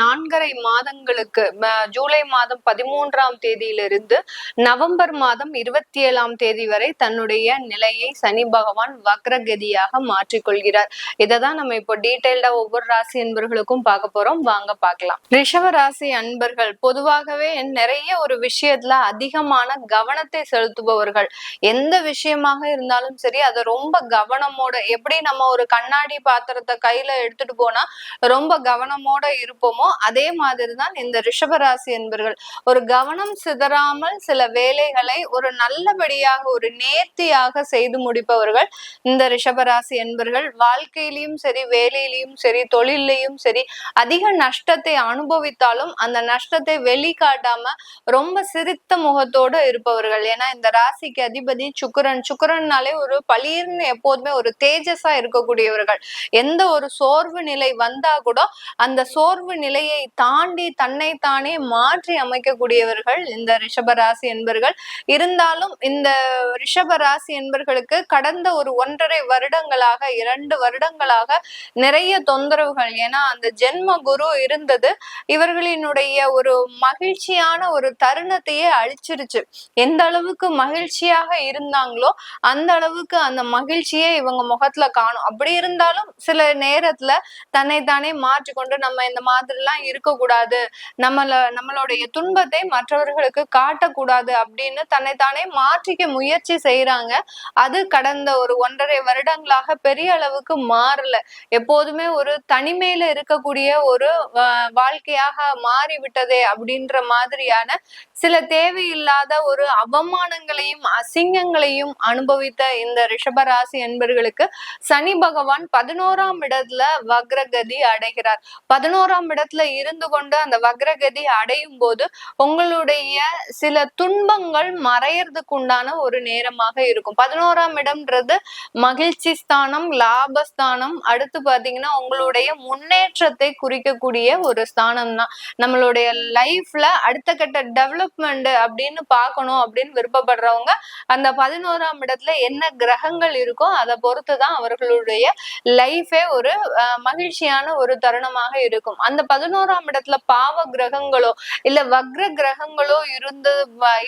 நான்கரை மாதங்களுக்கு ஜூலை மாதம் பதிமூன்றாம் தேதியிலிருந்து நவம்பர் மாதம் இருபத்தி ஏழாம் தேதி வரை தன்னுடைய நிலையை சனி பகவான் வக்ரகதியாக மாற்றிக்கொள்கிறார். இதை தான் நம்ம இப்போ டீட்டெயில்டா ஒவ்வொரு ராசி என்பர்களுக்கும் பார்க்க போறோம். வாங்க பார்க்கலாம். ரிஷவ ராசி அன்பர்கள் பொதுவாகவே நிறைய ஒரு விஷயத்துல அதிகமான கவனத்தை செலுத்துபவர்கள். எந்த விஷயமாக இருந்தாலும் சரி அதை ரொம்ப கவனமோட எப்படி நம்ம ஒரு கண்ணாடி பாத்திரத்தை கையில எடுத்துட்டு போனா ரொம்ப கவனமோட இருப்போமோ அதே மாதிரிதான் இந்த ரிஷபராசி என்பர்கள். ஒரு கவனம் சிதறாமல் சில வேலைகளை ஒரு நல்லபடியாக ஒரு நேர்த்தியாக செய்து முடிப்பவர்கள் இந்த ரிஷபராசி என்பர்கள். வாழ்க்கையிலையும் சரி வேலையிலையும் சரி தொழிலையும் சரி அதிக நஷ்டத்தை அனுபவித்தாலும் அந்த நஷ்டத்தை வெளிக்காட்டாம ரொம்ப சிரித்த முகத்தோடு இருப்பவர்கள். ஏன்னா இந்த ராசிக்கு அதிபதி சுக்கரன். சுக்கரன்னாலே ஒரு பளிர்னு எப்போதுமே ஒரு தேஜஸா இருக்கக்கூடியவர்கள். எந்த ஒரு சோர்வு நிலை வந்தா கூட அந்த சோர்வு நிலையை தாண்டி தன்னை தானே மாற்றி அமைக்கக்கூடியவர்கள் இந்த ரிஷபராசி என்பர்கள். இருந்தாலும் இந்த ரிஷபராசி என்பர்களுக்கு கடந்த ஒரு ஒன்றரை வருடங்களாக இரண்டு வருடங்களாக நிறைய தொந்தரவுகள். ஏன்னா அந்த ஜென்ம குரு இருந்தது. இவர்களினுடைய ஒரு மகிழ்ச்சியான ஒரு தருணத்தையே அழிச்சிருச்சு. எந்த அளவுக்கு மகிழ்ச்சியாக இருந்தாங்களோ அந்த அளவுக்கு அந்த மகிழ்ச்சியே இவங்க முகத்துல காணும். அப்படி இருந்தாலும் சில நேரத்துல தன்னை தானே மாற்றிக்கொண்டு நம்ம இந்த மாதிரிலாம் இருக்கக்கூடாது. நம்மள நம்மளுடைய துன்பத்தை மற்றவர்களுக்கு காட்டக்கூடாது அப்படின்னு தன்னைத்தானே மாற்றிக்க முயற்சி செய்யறாங்க அது கடந்த ஒரு ஒன்றரை வருடங்களாக பெரிய அளவுக்கு மாறல. எப்போதுமே ஒரு தனிமையில இருக்கக்கூடிய ஒரு வாழ்க்கையாக மாறிவிட்டதே அப்படின்ற மாதிரியான சில தேவையில்லாத ஒரு அவமானங்களையும் அசிங்கங்களையும் அனுபவித்த இந்த ரிஷபராசி என்பர்களுக்கு சனி பகவான் பதினோராம் இடத்துல வக்ரகதி அடைகிறார். பதினோராம் இடத்துல இருந்து கொண்டு அந்த வக்ரகதி அடையும் போது உங்களுடைய சில துன்பங்கள் மறையறதுக்கு உண்டான ஒரு நேரமாக இருக்கும். பதினோராம் இடம்ன்றது மகிழ்ச்சி ஸ்தானம் லாபஸ்தானம். அடுத்து பாத்தீங்கன்னா உங்களுடைய முன்னேற்றத்தை குறிக்கக்கூடிய ஒரு ஸ்தானம் தான் நம்மளுடைய லைஃப்ல அடுத்த கட்ட டெவலப்மெண்ட் அப்படின்னு பார்க்கணும் அப்படின்னு விருப்பப்படுறவங்க அந்த பதினோராம் இடத்துல என்ன கிரகங்கள் இருக்கோ அதை பொறுத்துதான் அவர்களுடைய லைஃபே ஒரு மகிழ்ச்சியான ஒரு தருணமாக இருக்கும். அந்த பதினோராம் இடத்துல பாவ கிரகங்களோ இல்ல வக்ர கிரகங்களோ இருந்து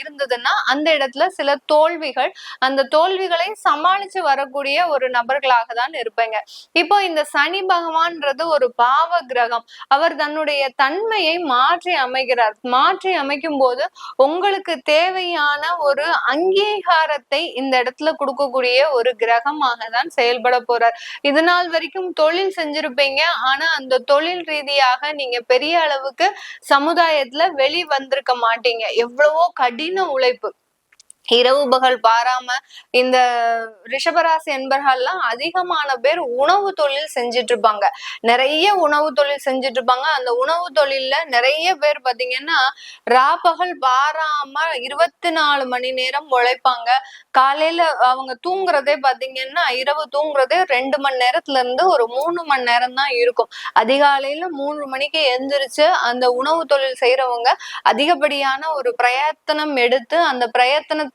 இருந்ததுன்னா அந்த இடத்துல சில தோல்விகள் அந்த தோல்விகளை சமாளிச்சு வரக்கூடிய ஒரு நபர்களாக தான் இருப்பேங்க. இப்போ இந்த சனி பகவான்ன்றது ஒரு பாவ கிரகம். அவர் தன்னுடைய தன்மையை மாற்றி அமைகிறார். மாற்றி அமைக்கும் போது உங்களுக்கு தேவையான ஒரு அங்கீகாரத்தை இந்த இடத்துல கொடுக்கக்கூடிய ஒரு கிரகமாக தான் செயல்பட போறார். இது நாள் வரைக்கும் தொழில் செஞ்சிருப்பீங்க. ஆனா அந்த தொழில் ரீதியாக நீங்க பெரிய அளவுக்கு சமுதாயத்துல வெளி வந்திருக்க மாட்டீங்க. எவ்வளவோ கடின உழைப்பு. இரவு பகல் பாராம இந்த ரிஷபராசி என்பர்கள்லாம் அதிகமான பேர் உணவு தொழில் செஞ்சுட்டு இருப்பாங்க நிறைய உணவு தொழில் செஞ்சுட்டு இருப்பாங்க அந்த உணவு தொழில்ல நிறைய பேர் பாத்தீங்கன்னா ராபகல் பாராம இருபத்தி நாலு மணி நேரம் உழைப்பாங்க. காலையில அவங்க தூங்குறதே பாத்தீங்கன்னா இரவு தூங்குறதே ரெண்டு மணி நேரத்துல இருந்து ஒரு மூணு மணி நேரம் தான் இருக்கும். அதிகாலையில மூணு மணிக்கு எந்திரிச்சு அந்த உணவு தொழில் செய்யறவங்க அதிகப்படியான ஒரு பிரயத்தனம் எடுத்து அந்த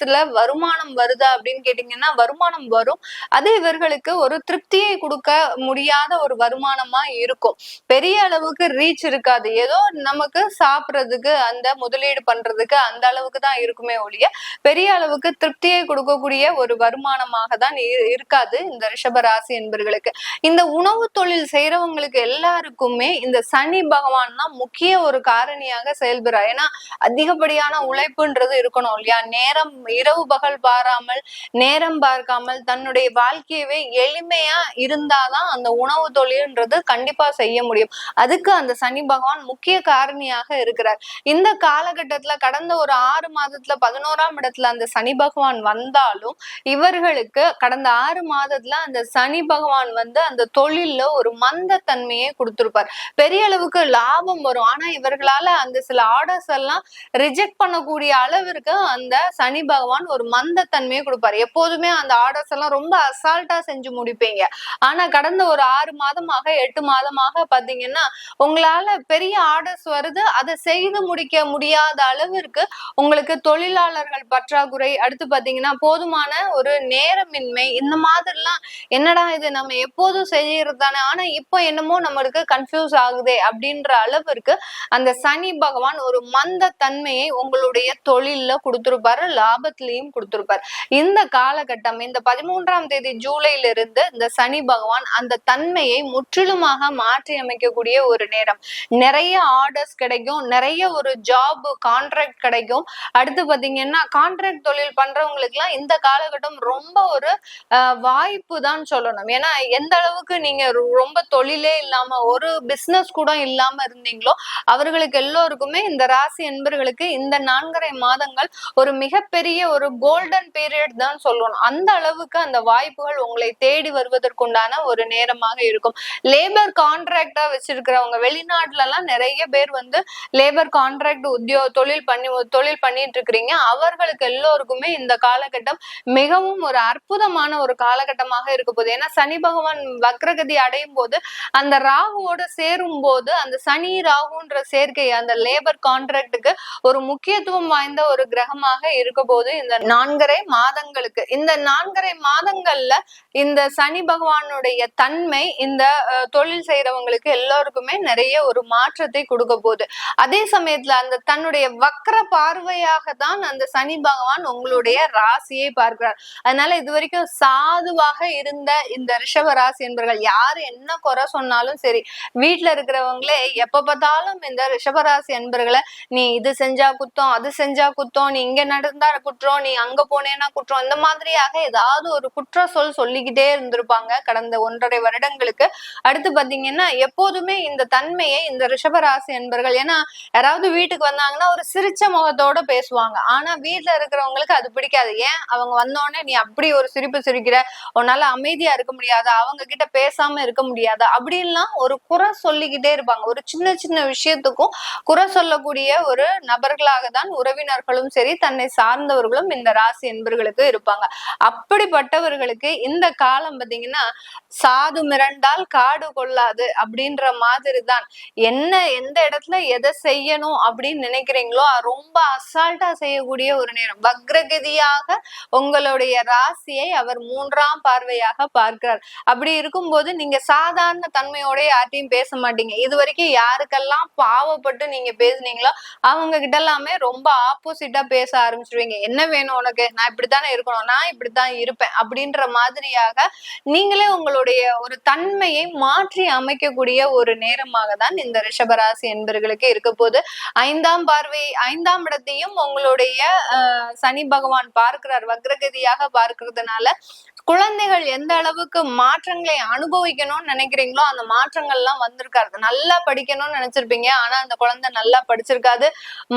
பிரயத்தனத்துல வருமானம் வருதா அப்படின்னு கேட்டீங்கன்னா வருமானம் வரும். அது இவர்களுக்கு ஒரு திருப்தியை கொடுக்க முடியாத ஒரு வருமானமா இருக்கும். பெரிய அளவுக்கு ரீச் இருக்காது. ஏதோ நமக்கு சாப்பிடுறதுக்கு அந்த முதலீடு பண்றதுக்கு அந்த அளவுக்கு தான் இருக்குமே ஒழிய பெரிய அளவுக்கு திருப்தியை கொடுக்கக்கூடிய ஒரு வருமானமாக தான் இருக்காது இந்த ரிஷபராசி என்பர்களுக்கு. இந்த உணவு தொழில் செய்யறவங்களுக்கு எல்லாருக்குமே இந்த சனி பகவான் தான் முக்கிய ஒரு காரணியாக செயல்படுறார். ஏன்னா அதிகப்படியான உழைப்புன்றது இருக்கணும் இல்லையா? நேரம் இரவு பகல் பாராமல் நேரம் பார்க்காமல் தன்னுடைய வாழ்க்கையவே எளிமையா இருந்தாதான் அந்த உணவு தொழில்ன்றது கண்டிப்பா செய்ய முடியும். அதுக்கு அந்த சனி பகவான் முக்கிய காரணியாக இருக்கிறார். இந்த காலகட்டத்துல கடந்த ஒரு ஆறு மாதத்துல பதினோராம் இடத்துல அந்த சனி பகவான் வந்தாலும் இவர்களுக்கு கடந்த ஆறு மாதத்துல அந்த சனி பகவான் வந்து அந்த தொழில்ல ஒரு மந்த தன்மையை கொடுத்திருப்பார். பெரிய அளவுக்கு லாபம் வரும். ஆனா இவர்களால அந்த சில ஆர்டர்ஸ் எல்லாம் ரிஜெக்ட் பண்ணக்கூடிய அளவிற்கு அந்த சனி பகவான் ஒரு மந்த தன்மையை கொடுப்பாரு. எப்போதுமே அந்த ஆர்டர்ஸ் எல்லாம் ரொம்ப அசால்ட்டா செஞ்சு முடிப்பீங்க. ஆனா கடந்த ஒரு ஆறு மாதமாக எட்டு மாதமாக பாத்தீங்கன்னா உங்களால பெரிய ஆர்டர்ஸ் வருது. அதை செய்து முடிக்க முடியாத அளவிற்கு உங்களுக்கு தொழிலாளர்கள் பற்றாக்குறை அடுத்து பாத்தீங்கன்னா போதுமான ஒரு நேரமின்மை இந்த மாதிரிலாம் என்னடா இது? நம்ம எப்போதும் செய்யறது தானே ஆனா இப்போ என்னமோ நம்மளுக்கு கன்ஃபியூஸ் ஆகுதே அப்படின்ற அளவிற்கு அந்த சனி பகவான் ஒரு மந்த தன்மையை உங்களுடைய தொழில்ல கொடுத்துருப்பாரு லாபத்திலையும் கொடுத்துருப்பாரு. இந்த காலகட்டம் இந்த பதிமூன்றாம் தேதி ஜூலைல இருந்து இந்த சனி பகவான் அந்த தன்மையை முற்றிலுமாக மாற்றி அமைக்கக்கூடிய ஒரு நேரம். நிறைய ஆர்டர்ஸ் கிடைக்கும் நிறைய ஒரு ஜாப் கான்ட்ராக்ட் கிடைக்கும். அடுத்து பாத்தீங்கன்னா கான்ட்ராக்ட் தொழில் பண்றவங்களுக்கு எல்லாம் இந்த காலகட்டம் ரொம்ப ஒரு ஆஹ், வாய்ப்பு தான் சொல்லணும். ஏன்னா எந்த அளவுக்கு நீங்க ரொம்ப தொழிலே இல்லாம ஒரு பிசினஸ் கூட இல்லாம இருந்தீங்களோ அவர்களுக்கு எல்லோருக்குமே இந்த ராசி என்பர்களுக்கு இந்த நான்கரை மாதங்கள் ஒரு மிகப்பெரிய ஒரு கோல்டன் பீரியட் தான் சொல்லணும். அந்த அளவுக்கு அந்த வாய்ப்புகள் உங்களை தேடி வருவதற்குண்டான ஒரு நேரமாக இருக்கும். லேபர் கான்ட்ராக்டா வச்சிருக்கிறவங்க வெளிநாட்டுல எல்லாம் நிறைய பேர் வந்து லேபர் கான்ட்ராக்ட் உத்தியோ தொழில் பண்ணி தொழில் பண்ணிட்டு இருக்கிறீங்க அவர்களுக்கு எல்லோருக்குமே இந்த காலகட்டம் மிகவும் ஒரு அற்புதமான ஒரு காலகட்டமாக இருக்கு இருக்க போகுது ஏன்னா சனி பகவான் வக்ரகதி அடையும் போது அந்த ராகுவோட சேரும் போது அந்த சனி ராகுன்ற சேர்க்கை அந்த லேபர் கான்ட்ராக்டுக்கு ஒரு முக்கியத்துவம் வாய்ந்த ஒரு கிரகமாக இருக்க போது இந்த நான்கரை மாதங்களுக்கு இந்த நான்கரை மாதங்கள்ல இந்த சனி பகவானுடைய தன்மை இந்த தொழில் செய்யறவங்களுக்கு எல்லோருக்குமே நிறைய ஒரு மாற்றத்தை கொடுக்க போகுது அதே சமயத்துல அந்த தன்னுடைய வக்கர பார்வையாக தான் அந்த சனி பகவான் உங்களுடைய ராசியை பார்க்கிறார். அதனால இது வரைக்கும் சாதுவாக இருந்த இந்த ரிஷப ராசி என்பவர்கள் யாரு என்ன குறை சொன்னாலும் சரி வீட்டுல இருக்கிறவங்களே எப்ப பார்த்தாலும் இந்த ரிஷபராசி என்பர்களை நீ இது செஞ்சா குத்தம் அது செஞ்சா குத்தம் நீ இங்க நடந்தா குற்றம் நீ அங்க போனேன்னா குற்றம் இந்த மாதிரியாக ஏதாவது ஒரு குற்ற சொல் சொல்லிக்கிட்டே இருந்திருப்பாங்க கடந்த ஒன்றரை வருடங்களுக்கு. அடுத்து பாத்தீங்கன்னா எப்போதுமே இந்த தன்மையை இந்த ரிஷபராசி என்பர்கள் ஏன்னா யாராவது வீட்டுக்கு வந்தாங்கன்னா ஒரு சிரிச்ச முகத்தோட பேசுவாங்க. ஆனா வீட்டுல இருக்கிறவங்களுக்கு அது பிடிக்காது. ஏன்? அவங்க வந்தோடனே நீ அப்படி ஒரு சிரிப்பு சிரிக்கிற உன்னால அமைதியா இருக்க முடியாது? அவங்க கிட்ட பேசாம இருக்க முடியாது? அப்படின்லாம் ஒரு குறை சொல்லிக்கிட்டே இருப்பாங்க. ஒரு சின்ன சின்ன விஷயத்துக்கும் குறை சொல்லக்கூடிய ஒரு நபர்களாக தான் உறவினர்களும் சரி தன்னை சார்ந்தவர்களும் இந்த ராசி என்பர்களுக்கு இருப்பாங்க. அப்படிப்பட்டவர்களுக்கு இந்த காலம் பாத்தீங்கன்னா சாது மிரண்டால் காடு கொள்ளாது அப்படின்ற மாதிரி தான் என்ன எந்த இடத்துல எதை செய்யணும் அப்படின்னு நினைக்கிறீங்களோ ரொம்ப அசால்ட்டா செய்யக்கூடிய ஒரு நேரம். வக்ரகதியாக உங்களுடைய ராசியை அவர் மூன்றாம் பார்வையாக பார்க்கிறார். அப்படி இருக்கும்போது நீங்க சாதாரண தன்மையோட யார்ட்டையும் பேச மாட்டீங்க. இது வரைக்கும் யாருக்கெல்லாம் பாவப்பட்டு நீங்க பேசுனீங்களோ அவங்க கிட்ட எல்லாமே ரொம்ப ஆப்போசிட்டா பேச ஆரம்பிச்சிருவீங்க. என்ன வேணும் உனக்கு? நான் இப்படித்தானே இருக்கணும். நான் இப்படித்தான் இருப்பேன். அப்படின்ற மாதிரியாக நீங்களே உங்களுடைய ஒரு தன்மையை மாற்றி அமைக்கக்கூடிய ஒரு நேரமாக தான் இந்த ரிஷபராசி என்பர்களுக்கு இருக்க போது ஐந்தாம் பார்வை ஐந்தாம் இடத்தையும் உங்களுடைய அஹ், சனி பகவான் பார்க்கிறார். வக்ரகதியாக பார்க்கிறதுனால குழந்தைகள் எந்த எந்த அளவுக்கு மாற்றங்களை அனுபவிக்கணும்னு நினைக்கிறீங்களோ அந்த மாற்றங்கள்லாம் வந்திருக்காரு நல்லா படிக்கணும்னு நினைச்சிருப்பீங்க. ஆனா அந்த குழந்தை நல்லா படிச்சிருக்காது.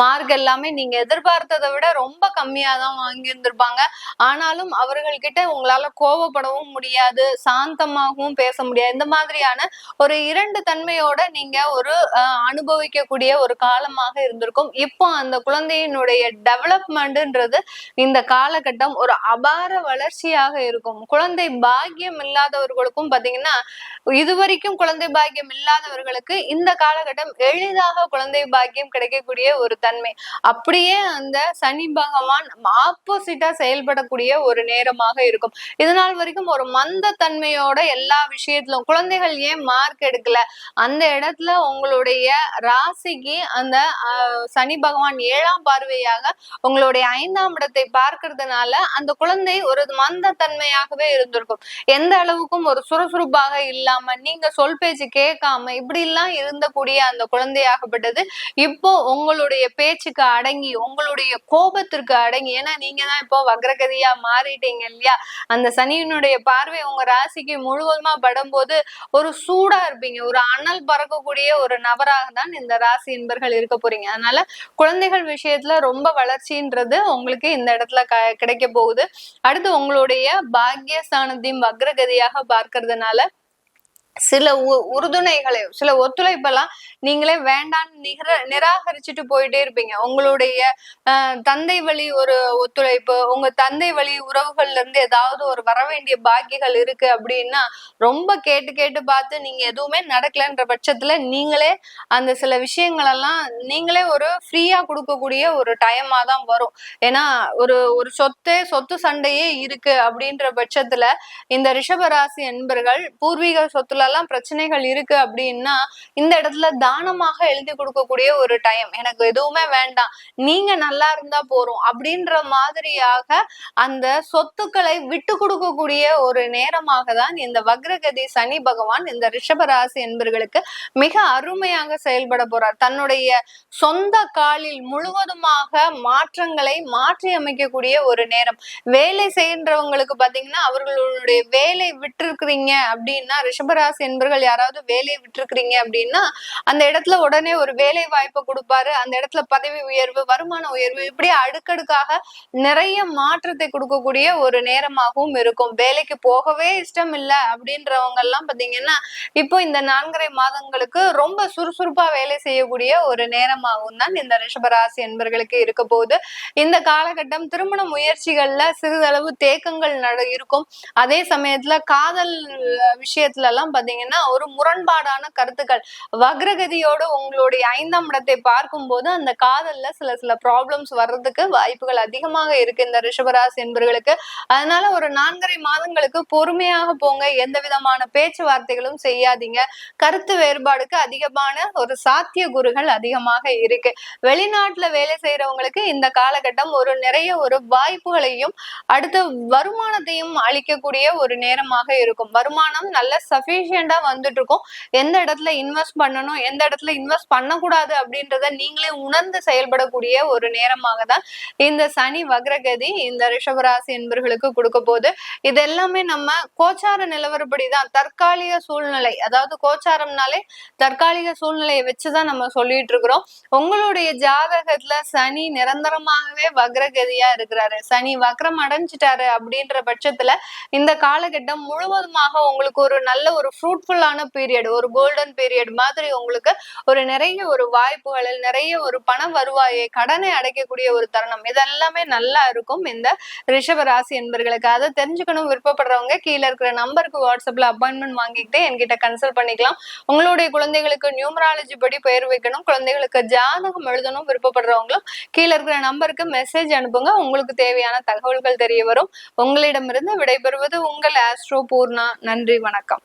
மார்க் எல்லாமே நீங்க எதிர்பார்த்ததை விட ரொம்ப கம்மியா தான் வாங்கி இருந்திருப்பாங்க ஆனாலும் அவர்கள்கிட்ட உங்களால கோவப்படவும் முடியாது சாந்தமாகவும் பேச முடியாது. இந்த மாதிரியான ஒரு இரண்டு தன்மையோட நீங்க ஒரு அஹ், அனுபவிக்கக்கூடிய ஒரு காலமாக இருந்திருக்கும். இப்போ அந்த குழந்தையினுடைய டெவலப்மெண்ட்ன்றது இந்த காலகட்டம் ஒரு அபார வளர்ச்சியாக இருக்கும். குழந்தை பாக்கியம் இல்லாதவர்களுக்கும் பாத்தீங்கன்னா இதுவரைக்கும் குழந்தை பாக்கியம் இல்லாதவர்களுக்கு இந்த காலகட்டம் எளிதாக குழந்தை பாக்கியம் கிடைக்கக்கூடிய ஒரு தன்மை. அப்படியே அந்த சனி பகவான் ஆப்போசிட்டா செயல்படக்கூடிய ஒரு நேரமாக இருக்கும். இதனால் வரைக்கும் ஒரு மந்த தன்மையோட எல்லா விஷயத்திலும் குழந்தைகள் ஏன் மார்க் எடுக்கல? அந்த இடத்துல உங்களுடைய ராசிக்கு அந்த ஆஹ், சனி பகவான் ஏழாம் பார்வையாக உங்களுடைய ஐந்தாம் இடத்தை பார்க்கறதுனால அந்த குழந்தை ஒரு மந்த தன்மையாகவே இருந்திருக்கும். எந்த அளவுக்கும் ஒரு சுறுசுறுப்பாக இல்லாம நீங்க சொல் பேச்சு கேட்காம இப்படி எல்லாம் இருந்தக்கூடிய அந்த குழந்தையாகப்பட்டது இப்போ உங்களுடைய பேச்சுக்கு அடங்கி உங்களுடைய கோபத்திற்கு அடங்கி ஏன்னா நீங்க தான் இப்போ வக்ரகதியா மாறிட்டீங்க இல்லையா? அந்த சனியினுடைய பார்வை உங்க ராசிக்கு முழுவதுமா படும்போது ஒரு சூடா இருப்பீங்க. ஒரு அனல் பறக்கக்கூடிய ஒரு நபராக தான் இந்த ராசி என்பர்கள் இருக்க போறீங்க. அதனால குழந்தைகள் விஷயத்துல ரொம்ப வளர்ச்சின்றது உங்களுக்கு இந்த இடத்துல க கிடைக்க போகுது. அடுத்து உங்களுடைய பாக்கியஸ்தானத்தையும் வக்ரகதியாக பார்க்கறதுனால சில உ- உறுதுணைகளை சில ஒத்துழைப்பெல்லாம் நீங்களே வேண்டான்னு நிகர நிராகரிச்சுட்டு போயிட்டே இருப்பீங்க. உங்களுடைய தந்தை வழி ஒரு ஒத்துழைப்பு உங்க தந்தை வழி உறவுகள்ல இருந்து ஏதாவது ஒரு வர வேண்டிய பாக்கியங்கள் இருக்கு அப்படின்னா ரொம்ப கேட்டு கேட்டு பார்த்து நீங்க எதுவுமே நடக்கலன்ற பட்சத்துல நீங்களே அந்த சில விஷயங்கள் எல்லாம் நீங்களே ஒரு ஃப்ரீயா கொடுக்கக்கூடிய ஒரு டைமா தான் வரும். ஏன்னா ஒரு ஒரு சொத்தே சொத்து சண்டையே இருக்கு அப்படின்ற பட்சத்துல இந்த ரிஷபராசி என்பர்கள் பூர்வீக சொத்துல எல்லாம் பிரச்சனைகள் இருக்கு அப்படின்னா இந்த இடத்துல தானமாக எழுதி கொடுக்கக்கூடிய ஒரு டைம் எனக்கு எதுவுமே வேண்டாம். நீங்க நல்லா இருந்தா போறோம். அப்படின்ற மாதிரியாக அந்த சொத்துக்களை விட்டு கொடுக்கக்கூடிய ஒரு நேரமாக தான் இந்த வக்ரகதி சனி பகவான் இந்த ரிஷபராசி என்பர்களுக்கு மிக அருமையாக செயல்பட போறார். தன்னுடைய சொந்த காலில் முழுவதுமாக மாற்றங்களை மாற்றி அமைக்கக்கூடிய ஒரு நேரம். வேலை செய்கின்றவங்களுக்கு பாத்தீங்கன்னா அவர்களுடைய வேலை விட்டுருக்குறீங்க அப்படின்னா ரிஷபராசி என்பர்கள் யாராவது வேலையை விட்டுருக்கிறீங்க அப்படின்னா அந்த இடத்துல உடனே ஒரு வேலை வாய்ப்பை கொடுப்பாரு. அந்த இடத்துல பதவி உயர்வு வருமான உயர்வு இப்படி அடுக்கடுக்காக நிறைய மாற்றத்தை கொடுக்கக்கூடிய ஒரு நேரமாகவும் இருக்கும். வேலைக்கு போகவே இஷ்டம் இல்லை அப்படின்றவங்க எல்லாம் பாத்தீங்கன்னா இப்போ இந்த நான்கரை மாதங்களுக்கு ரொம்ப சுறுசுறுப்பா வேலை செய்யக்கூடிய ஒரு நேரமாகவும் தான் இந்த ரிஷபராசி என்பர்களுக்கு இருக்க போகுது. இந்த காலகட்டம் திருமண முயற்சிகள்ல சிறிதளவு தேக்கங்கள் நட இருக்கும். அதே சமயத்துல காதல் விஷயத்துல எல்லாம் பாத்தீங்கன்னா ஒரு முரண்பாடான கருத்துக்கள். வக்ரகதியோட உங்களுடைய ஐந்தாம் இடத்தை பார்க்கும்போது அந்த காதல்ல சில சில ப்ராப்ளம்ஸ் வர்றதுக்கு வாய்ப்புகள் அதிகமாக இருக்கு இந்த ரிஷபராசி என்பர்களுக்கு. அதனால ஒரு நான்கரை மாதங்களுக்கு பொறுமையாக போங்க. எந்த விதமான பேச்சுவார்த்தைகளும் செய்யாதீங்க. கருத்து வேறுபாடுக்கு அதிகமான ஒரு சாத்திய குருகள் அதிகமாக இருக்கு. வெளிநாட்டுல வேலை செய்யறவங்களுக்கு இந்த காலகட்டம் ஒரு நிறைய ஒரு வாய்ப்புகளையும் அடுத்து வருமானத்தையும் அளிக்கக்கூடிய ஒரு நேரமாக இருக்கும். வருமானம் நல்ல எஃபிஷியண்டா வந்துட்டு இருக்கும் எந்த இடத்துல இன்வெஸ்ட் பண்ணணும் எந்த இடத்துல இன்வெஸ்ட் பண்ணக்கூடாது அப்படின்றத நீங்களே உணர்ந்து செயல்படக்கூடிய ஒரு நேரமாக தான் இந்த சனி வக்ரகதி இந்த ரிஷபராசி என்பர்களுக்கு கொடுக்க போகுது. இது எல்லாமே நம்ம கோச்சார நிலவரப்படிதான் தற்காலிக சூழ்நிலை அதாவது கோச்சாரம்னாலே தற்காலிக சூழ்நிலையை வச்சுதான் நம்ம சொல்லிட்டு இருக்கிறோம் உங்களுடைய ஜாதகத்துல சனி நிரந்தரமாகவே வக்ரகதியா இருக்கிறாரு. சனி வக்ரம் அடைஞ்சிட்டாரு அப்படின்ற பட்சத்துல இந்த காலகட்டம் முழுவதுமாக உங்களுக்கு ஒரு நல்ல ஒரு ஃப்ரூட்ஃபுல்லான பீரியட் ஒரு கோல்டன் பீரியட் மாதிரி உங்களுக்கு ஒரு நிறைய ஒரு வாய்ப்புகளில் நிறைய ஒரு பண வருவாயை கடனை அடைக்கக்கூடிய ஒரு தருணம். இதெல்லாமே நல்லா இருக்கும். இந்த ரிஷப ராசி என்பர்களுக்கு அதை தெரிஞ்சுக்கணும் விருப்பப்படுறவங்க கீழே இருக்கிற நம்பருக்கு வாட்ஸ்அப்ல அப்பாயின்மெண்ட் வாங்கிக்கிட்டு என்கிட்ட கன்சல்ட் பண்ணிக்கலாம். உங்களுடைய குழந்தைகளுக்கு நியூமராலஜி படி பெயர் வைக்கணும். குழந்தைகளுக்கு ஜாதகம் எழுதணும் விருப்பப்படுறவங்களும் கீழே இருக்கிற நம்பருக்கு மெசேஜ் அனுப்புங்க. உங்களுக்கு தேவையான தகவல்கள் தெரிய வரும். உங்களிடமிருந்து விடைபெறுவது உங்கள் ஆஸ்ட்ரோ பூர்ணா. நன்றி வணக்கம்.